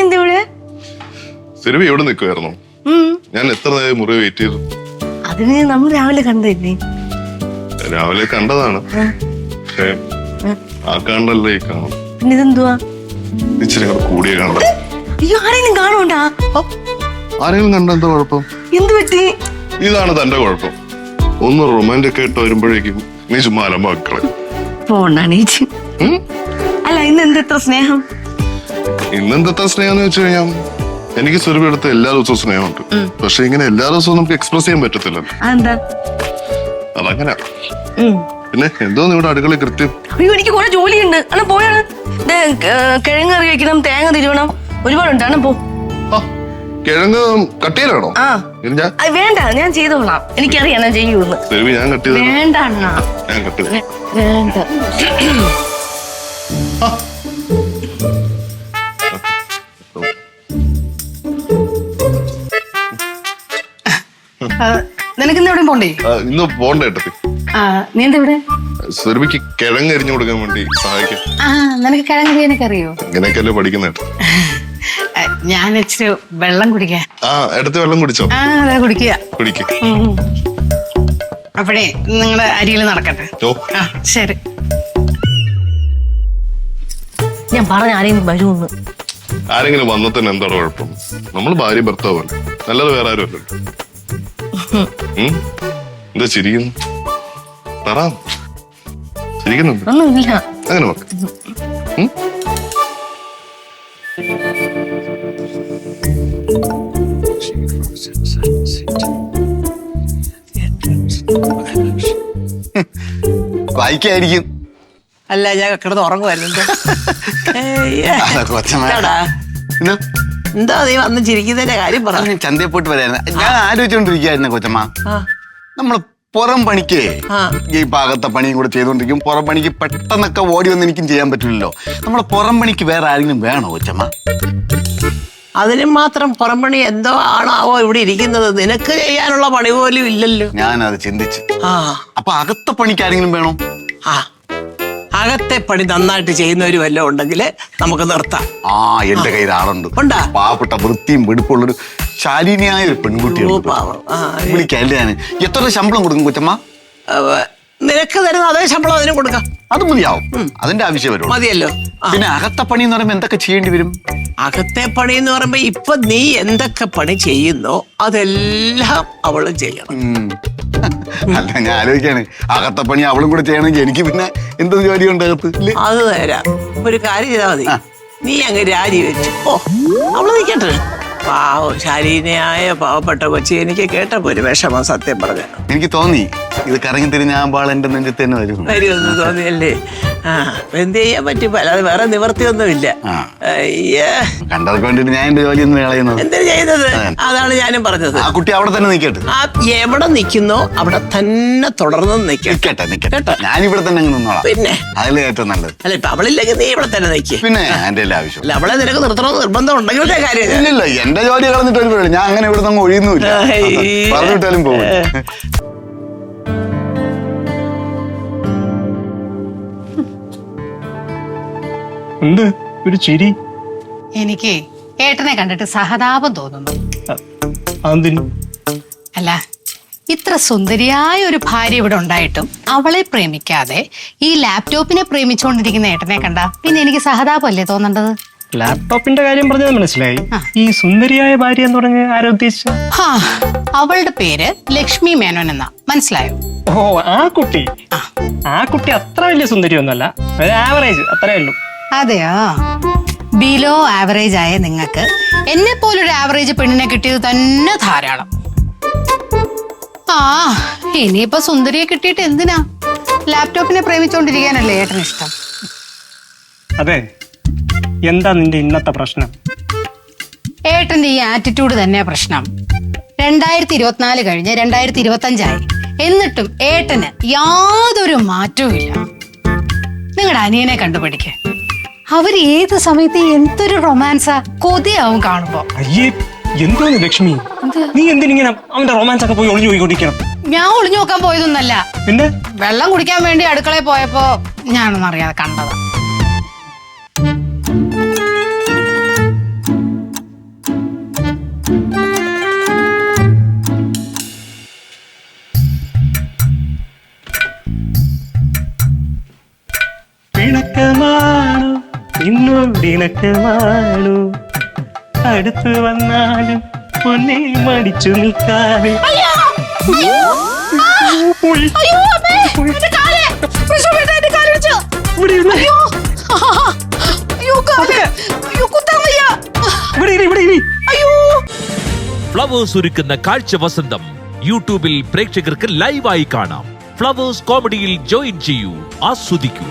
നീ ഇവിടെ സിനിമ ഇവിടെ നിൽക്കുമായിരുന്നു ഞാൻ എത്ര നേരം മുറി വെയിറ്റ് ചെയ്തു? അതിന് നമ്മൾ രാവിലെ കണ്ടില്ലേ രാവിലെ കണ്ടതാണ്. പക്ഷേ ആ. കണ്ടല്ലേ ഈ കാണും പിന്നെ ഇതെന്തുവാ ഇച്ചിരി കൂടെ കൂടിയ കണ്ട. അയ്യോ ആരെങ്കിലും കാണുണ്ടാ ആരെങ്കിലും കണ്ട എന്താ കുഴപ്പം? എന്ത് പറ്റി? ഇതാണ് തന്റെ കുഴപ്പം. ഒന്ന് റൊമാന്റിക് ആയിട്ട് വരുമ്പോഴേക്കും നീ ചുമ്മാ അലമ്പ മക്കളെ പോണീച്ച് അല്ല ഇന്ന് എന്ത് ഇത്ര സ്നേഹം? ഇന്നെന്തത്തെ സ്നേഹം വെച്ച് കഴിഞ്ഞാൽ എനിക്ക് സുരഭി എടുത്ത എല്ലാ ദിവസവും സ്നേഹമുണ്ട്. പക്ഷെ ഇങ്ങനെ എല്ലാ ദിവസവും നമുക്ക് എക്സ്പ്രസ് ചെയ്യാൻ പറ്റത്തില്ല അതെന്താ? അതങ്ങനെ. പിന്നെ എന്തോ ഇവിടെ അടുക്കള കൃത്യം. അയ്യോ എനിക്ക് കുറെ ജോലിയുണ്ട്. അണ്ണാ പോയാണ്. കിഴങ്ങ് കറി വെക്കണം തേങ്ങ തിരുവണം. ഒരുപാടുണ്ട്. അണ്ണാ പോ. കിഴങ്ങ് കട്ടിയിലാണോ? വേണ്ട. ഞാൻ ചെയ്തോളാം. എനിക്കറിയാം ഞാൻ ചെയ്യൂന്ന് ഞാൻ കട്ട് ചെയ്ത വേണ്ട അണ്ണാ. ഞാൻ കട്ട് വേണ്ട. നിനക്ക് ഇന്ന് പോണ്ടേ? ഇന്ന് പോണ്ട ഏട്ടത്തി. ആ നീ എന്താ ഇവിടെ? സുരഭിക്ക് കിഴങ്ങ് എരിഞ്ഞു കൊടുക്കാൻ വേണ്ടി സഹായിക്കും. ആ നിനക്ക് കിഴങ്ങ് ചെയ്യാനൊക്കെ അറിയോ? ഇങ്ങനെയൊക്കെയല്ലേ പഠിക്കുന്ന ഞാൻ ഇച്ചിരി വെള്ളം കുടിക്കാൻ. ആ എടുത്ത് വെള്ളം കുടിച്ചോ? ആ അതെ കുടിക്കുക. കുടിക്ക്. ഉം. അപ്പോഴേ നിങ്ങളുടെ അരിയിൽ നടക്കട്ടെ. ഓ. ആ ശരി. ഞാൻ പറഞ്ഞ ആരെയും വരുമെന്ന്. ആരെങ്കിലും വന്നത്തന്നെ എന്താണ് കുഴപ്പം? നമ്മൾ ഭാര്യ ഭർത്താവല്ലേ നല്ലത് വേറെ ആരും അല്ലല്ലോ? എന്താ ചിരിക്കുന്നു? പറ. ചിരിക്കുന്നുണ്ട്. ഒന്നുമില്ല. അങ്ങനെ നോക്ക്? വായിക്കായിരിക്കും. അല്ല ഞാൻ കിടന്ന് ഉറങ്ങുമായിരുന്നു കൊച്ചമ്മ. എന്താ നീ വന്ന് ചിരിക്കുന്നതിന്റെ കാര്യം പറഞ്ഞു ഞാൻ ചന്തയിൽ പോയിട്ട് വരായിരുന്നു ഞാൻ ആലോചിച്ചോണ്ടിരിക്കായിരുന്നു കൊച്ചമ്മ. ആ, നമ്മൾ പുറം പണിക്ക് ആ. ഈ ഭാഗത്തെ പണിയും കൂടെ ചെയ്തോണ്ടിരിക്കും. പുറം പണിക്ക് പെട്ടെന്നൊക്കെ ഓടി വന്ന് എനിക്കും ചെയ്യാൻ പറ്റില്ലല്ലോ. നമ്മളെ പുറം പണിക്ക് വേറെ ആരെങ്കിലും വേണോ കൊച്ചമ്മ? അതിനും മാത്രം പുറംപണി എന്തോ ആണാവോ ഇവിടെ ഇരിക്കുന്നത്. നിനക്ക് ചെയ്യാനുള്ള പണി പോലും ഇല്ലല്ലോ. ഞാൻ അത് ചിന്തിച്ച്. ആ. അപ്പൊ അകത്തെ പണിക്ക് ആരെങ്കിലും വേണോ? ആ. അകത്തെ പണി നന്നായിട്ട് ചെയ്യുന്നവര് എല്ലാം ഉണ്ടെങ്കിൽ നമുക്ക് നിർത്താം. ആ എന്റെ കയ്യിൽ ആളുണ്ട്. ഉണ്ടാ? പാവപ്പെട്ട വൃത്തിയും വെടുപ്പുള്ളൊരു ശാലിനിയായ ഒരു ഓ, പെൺകുട്ടിയുണ്ട് പാവം. ആ, വിളിക്കല്ലേ ഞാൻ എത്ര ശമ്പളം കൊടുക്കും കൊച്ചമ്മ? അവ, നിനക്ക് തരുന്ന അതേ ശമ്പളം അതിനും കൊടുക്കാം. അത് മതിയാവും. അതിന്റെ ആവശ്യം വരുള്ളൂ. മതിയല്ലോ. ആ, പിന്നെ അകത്തെ പണി എന്ന് പറയുമ്പോൾ എന്തൊക്കെ ചെയ്യേണ്ടി വരും? അകത്തെ പണി എന്ന് പറയുമ്പോ ഇപ്പൊ നീ എന്തൊക്കെ പണി ചെയ്യുന്നോ അതെല്ലാം അവൾ ചെയ്യണം. അല്ല ഞാൻ ആലോചിക്കാണ്. അകത്തെ പണി അവളും കൂടെ ചെയ്യണമെങ്കിൽ എനിക്ക് പിന്നെ എന്ത് ജോലിയുണ്ട് അകത്ത്? അത് തരാം. ഒരു കാര്യം ചെയ്താൽ മതി. നീ അങ്ങ് രാജി വെച്ചു ഓ അവൾ നിൽക്കട്ടെ പാവം ശാലീനയായ പാവപ്പെട്ട കൊച്ചി എനിക്ക് കേട്ടപ്പോ ഒരു വിഷമം സത്യം പറഞ്ഞു എനിക്ക് തോന്നി. ഇത് കറങ്ങി തിരിഞ്ഞ ആ ബാൾ എന്റെ നെഞ്ചത്ത് തന്നെ വരും. വരുമെന്ന് തോന്നിയല്ലേ? എന്ത് ചെയ്യാൻ പറ്റും? അല്ലാതെ വേറെ നിവർത്തിയൊന്നുമില്ല കണ്ടതൊക്കെ വേണ്ടിട്ട് ഞാൻ എന്റെ ജോലി കളയുന്നത്? എന്ത് ചെയ്യുന്നത്? അതാണ് ഞാനും പറഞ്ഞത്. ആ കുട്ടി അവിടെ തന്നെ നിൽക്കട്ടെ ആ എവിടെ നിൽക്കുന്നോ അവിടെ തന്നെ തുടർന്ന് നിൽക്കട്ടെ. നിൽക്കട്ടെ ഞാൻ ഇവിടെ തന്നെ അങ്ങ് നിന്നോളാം. പിന്നെ? അതിൽ ഏറ്റവും നല്ലത്. അല്ല ഇപ്പൊ അവളില്ലെങ്കിൽ നീ ഇവിടെ തന്നെ നിൽക്കേ പിന്നെ എന്റെ എല്ലാ ആവശ്യം അല്ല അവളെ നിനക്ക് നിർത്തണമെന്ന് നിർബന്ധം ഉണ്ടെങ്കിലത്തെ കാര്യം ഇല്ലില്ല എന്റെ ജോലി കളഞ്ഞിട്ട് ഒരു ഞാൻ അങ്ങനെ ഇവിടെ നിന്ന് ഒഴിയുന്നില്ല പറഞ്ഞു പറഞ്ഞിട്ടാലും പോകും എന്ത്? ഒരു ചിരി? എനിക്ക് ഏട്ടനെ കണ്ടിട്ട് സഹതാപം തോന്നുന്നു. അതെന്തിന്? അല്ല ഇത്ര സുന്ദരിയായ ഒരു ഭാര്യ ഇവിടെ ഉണ്ടായിട്ടും അവളെ പ്രേമിക്കാതെ ഈ ലാപ്ടോപ്പിനെ പ്രേമിച്ചുകൊണ്ടിരിക്കുന്ന ഏട്ടനെ കണ്ട പിന്നെ എനിക്ക് സഹതാപമല്ലേ തോന്നേണ്ടത്? ലാപ്ടോപ്പിന്റെ കാര്യം പറഞ്ഞത് മനസ്സിലായി. ഈ സുന്ദരിയായ ഭാര്യ എന്ന് പറഞ്ഞ് ആരോ ഉദ്ദേശിച്ച? അവളുടെ പേര് ലക്ഷ്മി മേനോൻ എന്നാ. മനസ്സിലായോ? ഓ ആ കുട്ടി. ആ. കുട്ടി അത്ര വലിയ സുന്ദരിയൊന്നുമല്ല. ആവറേജ് അത്രേ ഉള്ളൂ. അതെയോ? ബിലോ ആവറേജ് ആയ നിങ്ങൾക്ക് എന്നെ പോലൊരു ആവറേജ് പെണ്ണിനെ കിട്ടിയത് തന്നെ ധാരാളം. ആ ഇനിയിപ്പോ സുന്ദരിയെ കിട്ടിയിട്ട് എന്തിനാ? ലാപ്ടോപ്പിനെ പ്രേമിച്ചോണ്ടിരിക്കാനല്ലേ ഏട്ടന് ഇഷ്ടം? അതെ എന്താ നിന്റെ ഇന്നത്തെ പ്രശ്നം? ഏട്ടന്റെ ഈ ആറ്റിറ്റ്യൂഡ് തന്നെയാ പ്രശ്നം. രണ്ടായിരത്തി ഇരുപത്തിനാല് കഴിഞ്ഞ് രണ്ടായിരത്തി ഇരുപത്തി അഞ്ചായി എന്നിട്ടും ഏട്ടന് യാതൊരു മാറ്റവും ഇല്ല നിങ്ങളുടെ അനിയനെ കണ്ടുപിടിക്ക. അവർ ഏത് സമയത്ത് എന്തൊരു റൊമാൻസാ കൊതിയാവും കാണുമ്പോ. അയ്യേ എന്തോന്ന് ലക്ഷ്മി? നീ എന്തിനിങ്ങനെ അവന്റെ റൊമാൻസ് ഒക്കെ പോയി ഒളിഞ്ഞു പോയിക്കൊണ്ടിരിക്കണം? ഞാൻ ഒളിഞ്ഞു നോക്കാൻ പോയതൊന്നല്ല. പിന്നെ? വെള്ളം കുടിക്കാൻ വേണ്ടി അടുക്കളയിൽ പോയപ്പോ ഞാനൊന്നും അറിയാതെ കണ്ടതാ. കൂടിണക്കമാണു അടുത്ത് വന്നാലും പൊന്നെ മടിച്ചു നിൽക്കാതെ. ഫ്ലവേഴ്സ് ഒരുക്കുന്ന കാഴ്ച വസന്തം യൂട്യൂബിൽ പ്രേക്ഷകർക്ക് ലൈവായി കാണാം. ഫ്ലവേഴ്സ് കോമഡിയിൽ ജോയിൻ ചെയ്യൂ. ആസ്വദിക്കൂ.